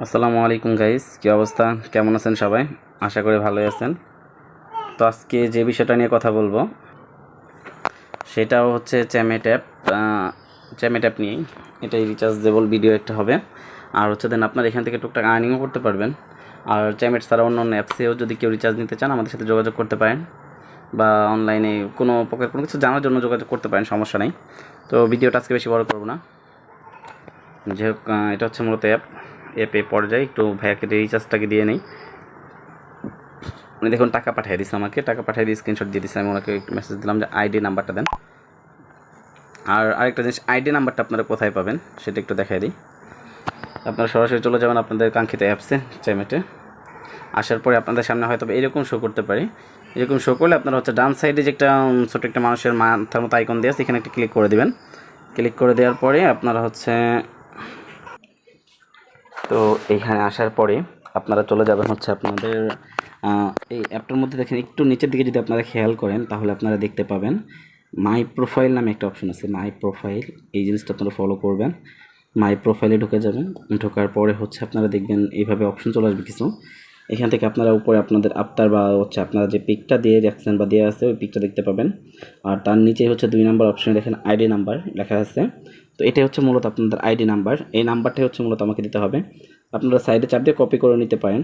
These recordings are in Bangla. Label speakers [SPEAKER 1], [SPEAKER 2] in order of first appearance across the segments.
[SPEAKER 1] আসসালামু আলাইকুম গাইস, কী অবস্থা? কেমন আছেন সবাই? আশা করি ভালোই আছেন। তো আজকে যে বিষয়টা নিয়ে কথা বলব, সেটাও হচ্ছে চ্যামেট অ্যাপ চ্যামেট অ্যাপ নিয়েই। এটাই রিচার্জেবল ভিডিও একটা হবে। আর হচ্ছে দেন আপনার এখান থেকে টুকটাক আর্নিংও করতে পারবেন। আর চ্যামেট ছাড়া অন্য অন্য অ্যাপসেও যদি কেউ রিচার্জ নিতে চান, আমাদের সাথে যোগাযোগ করতে পারেন। বা অনলাইনে কোনো প্রকার কোনো কিছু জানার জন্য যোগাযোগ করতে পারেন, সমস্যা নেই। তো ভিডিওটা আজকে বেশি বড় করব না। যাই হোক এটা হচ্ছে মূলত অ্যাপ অ্যাপে পর্যায়ে একটু ভাইয়াকে রিচার্জটাকে দিয়ে নেই। উনি দেখুন টাকা পাঠিয়ে দিচ্ছে আমাকে, টাকা পাঠিয়ে দিয়ে স্ক্রিনশট দিয়ে দিচ্ছে আমি ওনাকে একটু মেসেজ দিলাম যে আইডি নাম্বারটা দেন। আর আরেকটা জিনিস আইডি নাম্বারটা আপনারা কোথায় পাবেন সেটা একটু দেখাই দিই। আপনারা সরাসরি চলে যাবেন আপনাদের কাঙ্ক্ষিত অ্যাপসে চ্যামেটে আসার পরে আপনাদের সামনে হয়তো এরকম শো করতে পারি। এরকম শো করলে আপনারা হচ্ছে ডান সাইডে যে একটা ছোট একটা মানুষের মাথার মতো আইকন দিয়ে এখানে একটা ক্লিক করে দিবেন। ক্লিক করে দেওয়ার পরে আপনারা হচ্ছে তো এইখানে আসার পরে আপনারা চলে যাবেন হচ্ছে আপনাদের এই অ্যাপটার মধ্যে দেখেন, একটু নিচের দিকে যদি আপনারা খেয়াল করেন, তাহলে আপনারা দেখতে পাবেন মাই প্রোফাইল নামে একটা অপশন আছে, মাই প্রোফাইল। এই জিনিসটা আপনারা ফলো করবেন, মাই প্রোফাইলে ঢুকে যাবেন। ঢোকার পরে হচ্ছে আপনারা দেখবেন এইভাবে অপশন চলে আসবে কিছু। এখান থেকে আপনারা উপরে আপনাদের আফতার বা হচ্ছে আপনারা যে পিকটা দিয়ে রাখছেন বা দেওয়া আছে, ওই পিকটা দেখতে পাবেন। আর তার নিচে হচ্ছে দুই নাম্বার অপশনে দেখেন আইডি নাম্বার লেখা আছে। তো এটাই হচ্ছে মূলত আপনাদের আইডি নাম্বার এই নাম্বারটাই হচ্ছে মূলত আমাকে দিতে হবে। আপনারা সাইডে চাপ দিয়ে কপি করে নিতে পারেন।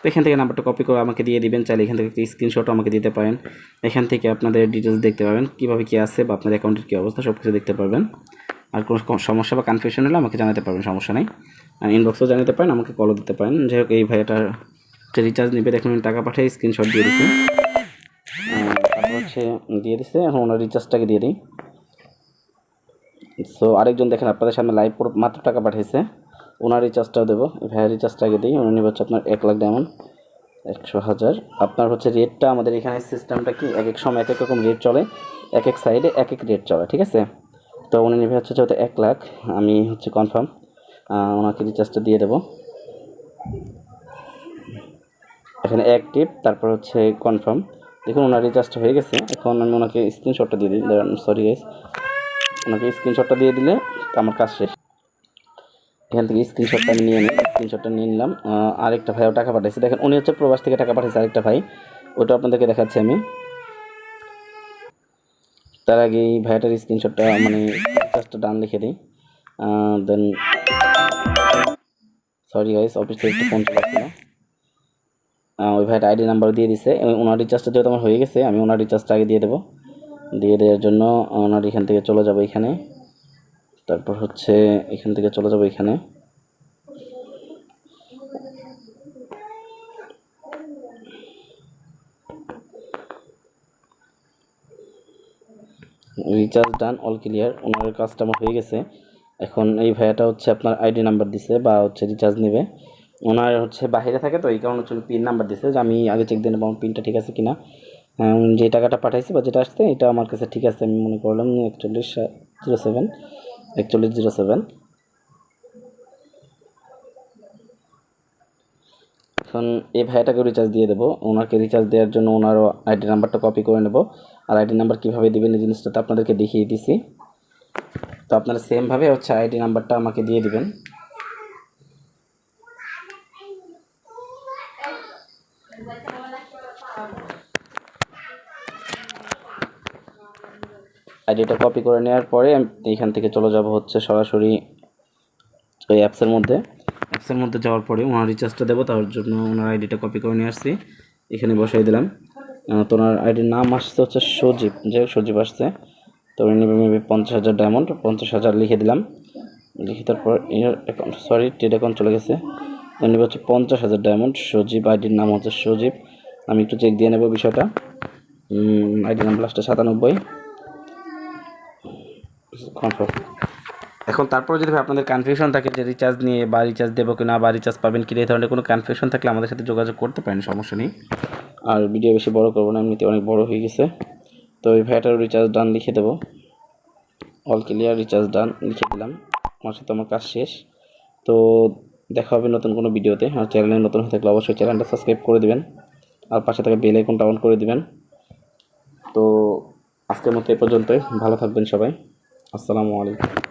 [SPEAKER 1] তো এখান থেকে নাম্বারটা কপি করে আমাকে দিয়ে দিবেন। চাইলে এখান থেকে স্ক্রিনশটও আমাকে দিতে পারেন। এখান থেকে আপনাদের ডিটেলস দেখতে পাবেন। কীভাবে কী আছে বা আপনার অ্যাকাউন্টের কী অবস্থা সব কিছু দেখতে পারবেন। আর কোনো সমস্যা বা কনফিউশন হলে আমাকে জানাতে পারবেন, সমস্যা নেই। আর ইনবক্সও জানাতে পারেন, আমাকে কলও দিতে পারেন। যাই হোক, এই ভাইয়াটার যে রিচার্জ নেবে দেখুন উনি টাকা পাঠিয়ে স্ক্রিনশট দিয়ে দিচ্ছি তারপর হচ্ছে দিয়ে দিচ্ছে এখন ওনার রিচার্জটাকে দিয়ে দিই। সো আরেকজন দেখেন, আপনাদের সামনে লাইভ মাত্র টাকা পাঠিয়েছে। ওনার রিচার্জটাও দেবো। ভাইয়ের রিচার্জটাকে দিই, উনি হচ্ছে আপনার এক লাখ ডায়মন্ড একশো হাজার। আপনার হচ্ছে রেটটা আমাদের এখানে সিস্টেমটা কি? এক এক সময় এক এক রকম রেট চলে, এক এক সাইডে এক এক রেট চলে, ঠিক আছে? তো উনি নেবে হচ্ছে যেহেতু এক লাখ। আমি হচ্ছে কনফার্ম ওনাকে রিচার্জটা দিয়ে দেবো। এখানে অ্যাক্টিভ তারপর হচ্ছে কনফার্ম দেখুন ওনার রিচার্জটা হয়ে গেছে। এখন আমি ওনাকে স্ক্রিনশটটা দিয়ে দিই। সরি গাইস ওনাকে স্ক্রিনশটটা দিয়ে দিলে আমার কাজ শেষ। এখান থেকে স্ক্রিনশটটা আমি নিয়ে নিই। স্ক্রিনশটটা নিয়ে নিলাম। আরেকটা ভাইও টাকা পাঠাইছে। দেখেন, উনি হচ্ছে প্রবাস থেকে টাকা পাঠিয়েছে আরেকটা ভাই। ওটা আপনাদেরকে দেখাচ্ছি আমি। তার আগে এই ভাইটার স্ক্রিনশটটা মানে রিচার্জটা ডান লিখে দিই। দেন সরি গাইস অফিস থেকে একটু ফোন চলে ওই ভাইটা আইডি নাম্বার দিয়ে দিছে। ওনার রিচার্জটা যেহেতু আমার হয়ে গেছে, আমি ওনার রিচার্জটা আগে দিয়ে দেবো। দিয়ে দেওয়ার জন্য ওনার এখান থেকে চলে যাব এখানে। তারপর হচ্ছে এখান থেকে চলে যাব এখানে। রিচার্জ ডান অল ক্লিয়ার ওনার কাজটা আমার হয়ে গেছে। এখন এই ভাইয়াটা হচ্ছে আপনার আইডি নাম্বার দিছে বা হচ্ছে রিচার্জ নেবে। ওনার হচ্ছে বাইরে থাকে তো, এই কারণে হচ্ছে পিন নাম্বার দিয়েছে যে আমি আগে চেক দিয়ে নেব আমার পিনটা ঠিক আছে কিনা। যে টাকাটা পাঠাইছি বা যেটা আসছে, এটা আমার কাছে ঠিক আছে, আমি মনে করলাম একচল্লিশ জিরো সেভেন একচল্লিশ জিরো সেভেন এখন এই ভাইটাকে রিচার্জ দিয়ে দেবো। ওনাকে রিচার্জ দেওয়ার জন্য ওনারও আইডি নাম্বারটা কপি করে নেব। আর আইডি নাম্বার কীভাবে দেবেন এই জিনিসটা তো আপনাদেরকে দেখিয়ে দিছি। তো আপনারা সেমভাবে হচ্ছে আইডি নাম্বারটা আমাকে দিয়ে দিবেন। আইডিটা কপি করে নেওয়ার পরে এইখান থেকে চলে যাব হচ্ছে সরাসরি ওই অ্যাপসের মধ্যে। অ্যাপসের মধ্যে যাওয়ার পরে ওনার রিচার্জটা দেবো, তার জন্য ওনার আইডিটা কপি করে নিয়ে আসছি। এখানে বসাই দিলাম। তো ওনার আইডির নাম আসছে হচ্ছে সজীব, যে সজীব আসছে। তো উনি নেবে মেবি পঞ্চাশ হাজার ডায়মন্ড পঞ্চাশ হাজার লিখে দিলাম। লিখে তারপর ইয়ার অ্যাকাউন্ট সরি টেড অ্যাকাউন্ট চলে গেছে। উনি নেবে হচ্ছে পঞ্চাশ হাজার ডায়মন্ড সজীব, আইডির নাম হচ্ছে সজীব। আমি একটু চেক দিয়ে নেব বিষয়টা। আইডি নাম লাস্টে সাতানব্বই। কনফার্ম এখন তারপরে যদি আপনাদের কনফিউশন থাকে যে রিচার্জ নিয়ে বা রিচার্জ দেবো কি না বা রিচার্জ পাবেন কি না, এই ধরনের কোনো কনফিউশন থাকলে আমাদের সাথে যোগাযোগ করতে পারেন সমস্যা নেই। আর ভিডিও বেশি বড় করব না এমনিতে অনেক বড় হয়ে গেছে। তো ওই ভাইটার রিচার্জ ডান লিখে দেবো। অল ক্লিয়ার রিচার্জ ডান লিখে দিলাম। আমার সাথে আমার কাজ শেষ। তো দেখা হবে নতুন কোনো ভিডিওতে আর চ্যানেলে নতুন হয়ে থাকলে অবশ্যই চ্যানেলটা সাবস্ক্রাইব করে দেবেন। আর পাশে থাকা বেল আইকনটা অন করে দেবেন। তো আজকের মতো এ পর্যন্তই। ভালো থাকবেন সবাই। আসসালামু আলাইকুম।